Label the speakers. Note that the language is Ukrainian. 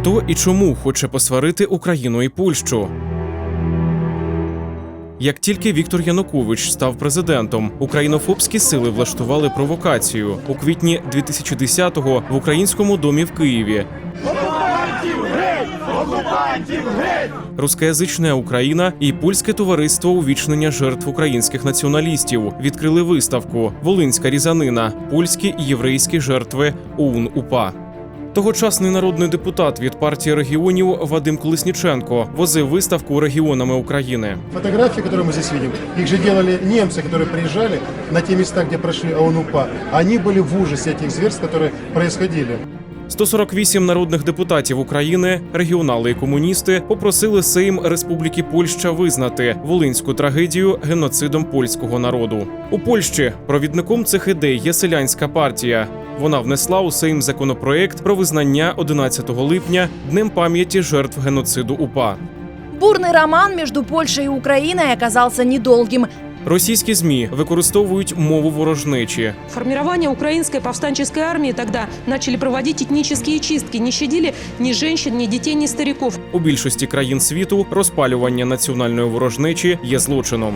Speaker 1: Хто і чому хоче посварити Україну і Польщу? Як тільки Віктор Янукович став президентом, українофобські сили влаштували провокацію у квітні 2010-го в українському домі в Києві. Рускоязична Україна і польське товариство увічнення жертв українських націоналістів відкрили виставку Волинська різанина, польські і єврейські жертви ОУН УПА. Тогочасний народний депутат від партії регіонів Вадим Колесніченко возив виставку регіонами України.
Speaker 2: Фотографии, которые мы здесь видим, их же делали немцы, которые приезжали на те места, где прошли ОНУПА. Они были в ужасе этих зверств, которые происходили.
Speaker 1: 148 народних депутатів України, регіонали і комуністи попросили Сейм Республіки Польща визнати волинську трагедію геноцидом польського народу. У Польщі провідником цих ідей є селянська партія. Вона внесла у Сейм законопроект про визнання 11 липня днем пам'яті жертв геноциду УПА.
Speaker 3: Бурный роман между Польшей и Украиной оказался недолгим.
Speaker 1: Російські змі використовують мову ворожнечі.
Speaker 4: Формирование украинской повстанческой армии тогда начали проводить этнические чистки, не щадили ни женщин, ни детей, ни стариков.
Speaker 1: У більшості країн світу розпалювання національної ворожнечі є злочином.